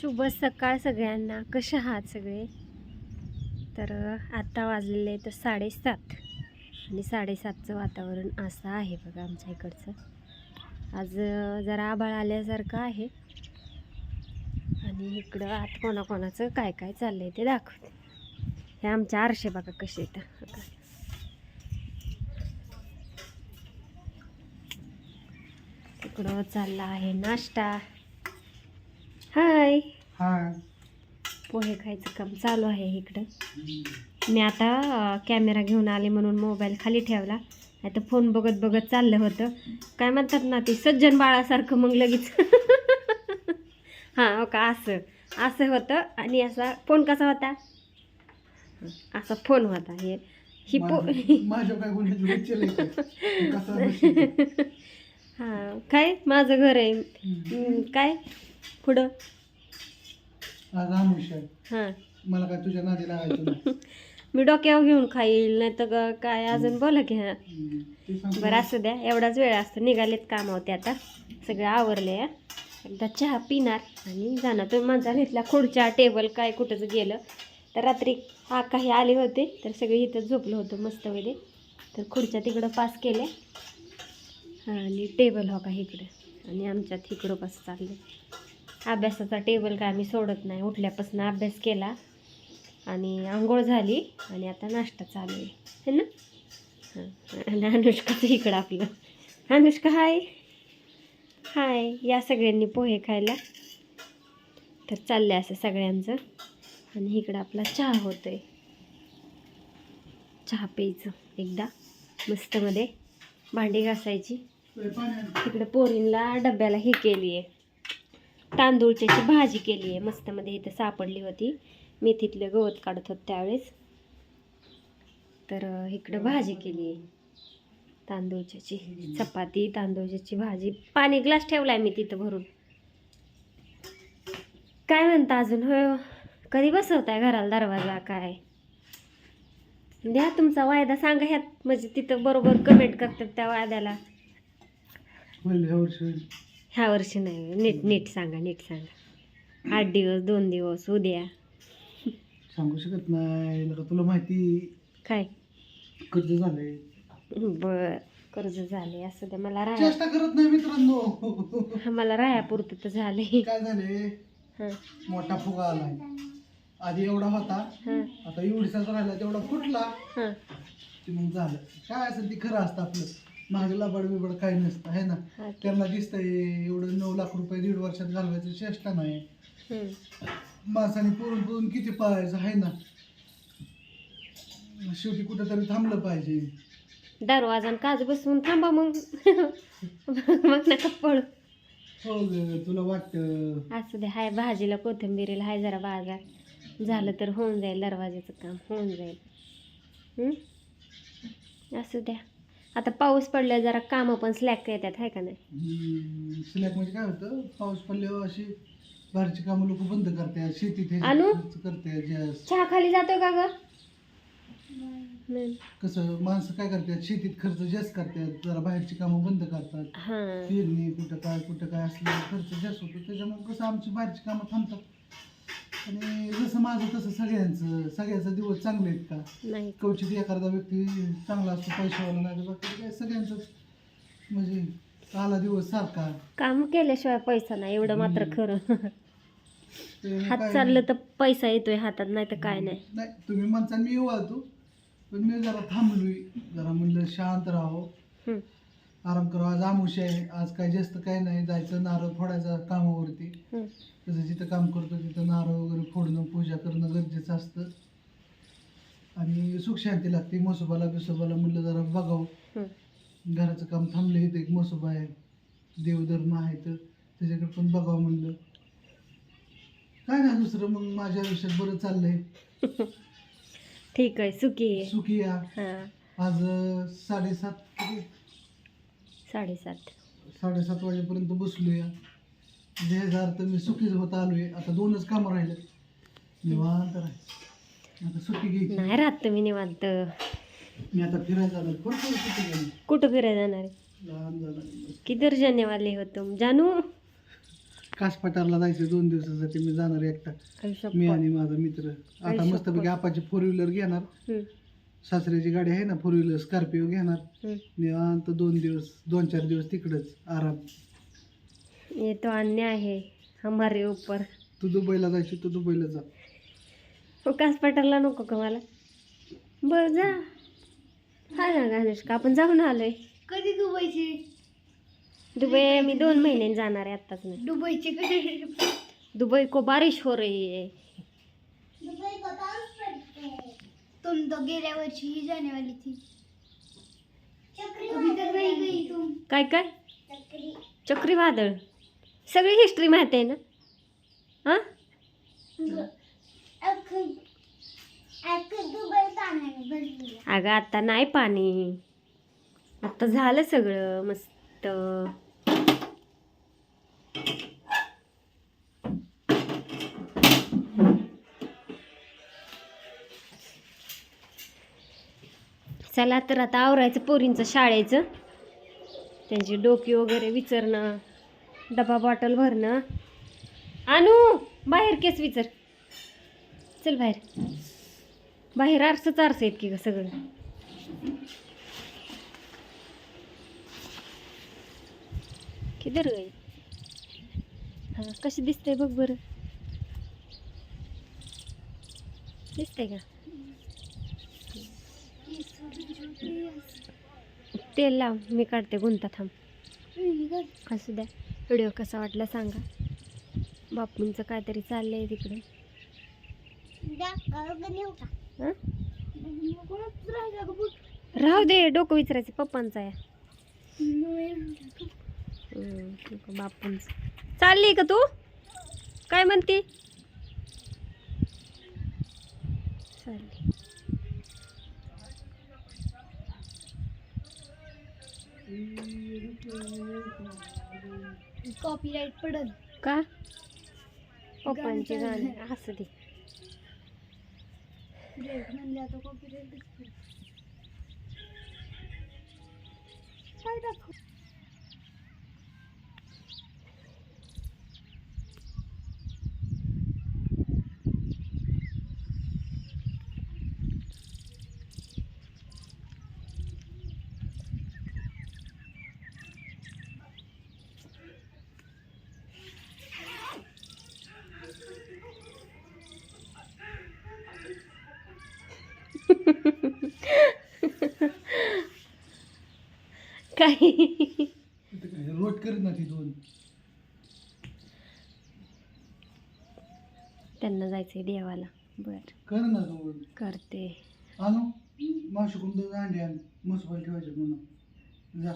शुभ सकाळ सगळ्यांना. कसे आहात सगळे? तर आत्ता वाजलेले तर साडेसात. आणि साडेसातचं वातावरण असं आहे बघा आमच्या इकडचं. आज जरा आभाळ आल्यासारखं आहे. आणि इकडं आत कोणाकोणाचं काय काय चाललं आहे ते दाखवते. हे आमचे आरशे बघा कसे येतं इकडं चालला आहे नाश्ता. हाय पोहे खायचं काम चालू आहे इकडं. मी आता कॅमेरा घेऊन आले म्हणून मोबाईल खाली ठेवला. नाही तर फोन बघत बघत चाललं होतं. काय म्हणतात ना ते सज्जन बाळासारखं मग लगेच. हां हो का? असं. असं होतं. आणि असा फोन कसा होता? असा फोन होता हे. ही पो? हां काय? माझं घर आहे. काय? पुढं? हां. मला काय तुझ्या नादी लागायचं नाही. मी डोक्यावर घेऊन खाईल नाही तर काय अजून बोला की हां. हम्म. ते सांगतो. बरं असू द्या एवढाच वेळ असतो निघालेत काम होते आता. सगळं आवरले आहे. एकदा चहा पिणार आणि जाणार. तुम्ही माझा घेतला खुर्च्या टेबल काय कुठंच गेलं. तर रात्री हा काही आले होते तर सगळे इथं झोपलं होतं मस्त वगैरे तर खुर्च्या तिकडं पास केल्या आणि टेबल हो का इकडं. आणि आमच्यात इकडं कसं चाललं अभ्यासाचा टेबल काय आम्ही सोडत नाही. उठल्यापासून अभ्यास केला आणि आंघोळ झाली आणि आता नाश्ता चालू आहे. है ना? आणि अनुष्काचं इकडं आपलं. अनुष्का हाय हाय या सगळ्यांनी पोहे खायला. तर चाललं असं सगळ्यांचं. आणि इकडं आपला चहा होतोय. चहा प्यायचं एकदा. मस्तमध्ये भांडी घासायची. तिकडं इकडं पोरींला डब्याला हे केली आहे तांदूळच्याची भाजी केली आहे. मस्तमध्ये इथं सापडली होती. मेथीतलं गवत काढत होत त्यावेळेस. तर इकडं भाजी केली आहे. तांदूळच्याची चपाती तांदूळच्याची भाजी. पाणी ग्लास ठेवला आहे मी तिथं भरून. काय म्हणता अजून? हो कधी बसवताय घराला दरवाजा? काय? द्या तुमचा वायदा. सांगा ह्यात. म्हणजे तिथं बरोबर कमेंट करतात त्या वायद्याला. ह्या वर्षी नाही. नीट नीट सांगा नीट सांगा. आठ दिवस दोन दिवस उद्या. सांगू शकत नाही. तुला माहिती काय? कर्ज झालंय. बर कर्ज झाले असं द्या मला राया चेष्टा करत नाही मित्रांनो. मला रायापुरतं तर झाले काय झाले हां. मोठा फुगा आलाय. आधी एवढा होता. हां. आता एवढीचाच राहिला तेवढा फुटला. हां. ते मग झालं. काय असेल ते खरं असतं आपलं. मागे लबाड बिबड काही नसतं आहे ना? त्यांना दिसतंय एवढं नऊ लाख रुपये दीड वर्षात घालवायचं चेष्टा नाही. माणसाने पुरून पुरून किती पाहायचं आहे ना? शेवटी कुठेतरी थांबलं पाहिजे. दरवाजा काज बसवून थांबा मग. मग नका पळू. हो ग तुला वाटतं. असं द्या हाय भाजीला कोथिंबीरीला हाय जरा बाजार. झालं तर होऊन जाईल दरवाजाचं काम होऊन जाईल. हम्म? असू द्या. आता पाऊस पडल्यावर जरा कामं पण स्लॅक येतात आहे का नाही? सिलेक्ट म्हणजे काय होतं? पाऊस पडल्यावर अशी बाहेरची कामं लोक बंद करतात शेतीत हे करतात जास्त चहा खाली जातोय का ग? नाही. कसं माणसं काय करतात? शेतीत खर्च जास्त करतात जरा बाहेरची कामं बंद करतात. हां. पेरणी कुठं काय कुठं काय असलं खर्च जास्त होतो त्याच्यामुळे कसं आमची बाहेरची कामं थांबतात. आणि जसं माझं तसं सगळ्यांचं सगळ्यांचा दिवस चांगले आहेत का? नाही. कवचित एखादा व्यक्ती चांगला असतो पैशावाला नाही बाकी काय सगळ्यांचंच. म्हणजे आला दिवस सारखा. काम केल्याशिवाय पैसा नाही एवढं मात्र खरं. ते हात काय- चाललं तर पैसा येतोय हातात नाही तर काय नाही. नाही तुम्ही म्हणता मी येऊ आलतो पण मी जरा थांबलोय. जरा म्हणलं शांत राहावं. हम्म. आराम करावा आज आमुष आहे. आज काय जास्त काय नाही. जायचं नारळ फोडायचा कामावरती. हम्म. तसं जिथं काम करतो तिथं नारळ वगैरे फोडणं पूजा करणं गरजेचं असतं. आणि सुख शांती लागते. मसोबाला बिसोबाला म्हणलं जरा बघावं. हम्म. घराचं काम थांबलं. इथं एक मसोबा आहे. देवधर्म आहे तर त्याच्याकडे पण बघावं म्हणलं. काय नाही दुसरं मग माझ्या आयुष्यात बरं चाललंय. ठीक आहे. सुखी आहे. सुखी या. हां. आज अं, साडेसात किती? साडेसात. साडेसात वाजेपर्यंत बसलो या जे अर्थ मी सुखीच होत आलोय. आता दोनच कामं राहिले निवांत राहायचं आता सुट्टी घ्यायची. नाही राहत तुम्ही निवांत. मी आता फिरायला जाणार. भरपूर गेली कुठं फिरायला जाणार आहे? लहान झालं. किधर जाने वाले हो तुम जानू? कासपठारला जायचं दोन दिवसासाठी. मी जाणार एकटा. मी आणि माझा मित्र. आता मस्तपैकी. आपाची फोर व्हीलर घेणार. हम्म, सासऱ्याची गाडी आहे ना फोर व्हीलर स्कॉर्पिओ घेणार. निवांत दोन दिवस दोन चार दिवस तिकडच आराम. ये तो अन्याय है हमारे ऊपर. तू दुबईला जायची तू दुबईला जा. हो कास पटायला नको का मला? बर जा. हा ना गणेश का आपण जाऊन आलोय? कधी दुबईची? दुबई मी दोन महिन्यांनी जाणार आहे आत्ताच नाही दुबईची कधी? दुबई को बारिश हो रही है. तुम तो गेल्या वर्षी ही जाने वाली थी अभी तक नहीं गई तुम काय काय? चक्रीवादळ सगळी हिस्ट्री माहिती आहे ना? हां? अगं आता नाही पाणी. आता झालं सगळं मस्त. चला तर आता आवरायचं पोरींचं शाळेचं. त्यांची डोकी वगैरे विचारणं डबा बॉटल भरणं. आणू बाहेर केस विचार. चल बाहेर. बाहेर आरसंच आरसं आहेत की ग सगळं. किधर गई हा कशी दिसतंय बघ बरं. दिसतंय का? तेल लाव मी काढते गुंता थांब. असू द्या. व्हिडिओ कसा वाटला सांगा. बापूंचं काहीतरी चाललंय तिकडे. राहू दे डोकं विचारायचं पप्पांचा आहे बापूंच. आहे, चालली का तू? काय म्हणते? चालली. कॉपीराइट पडल. का? पप्पांची गाणी असू दे. म्हणले आता काय दाखव. काय रोट करीत ना ती दोन. त्यांना जायचंय देवाला. बर. कर ना दोन करते. आणू? मावशीकडून दोन अंडे आण. मस्त ठेवायचे म्हणून. जा.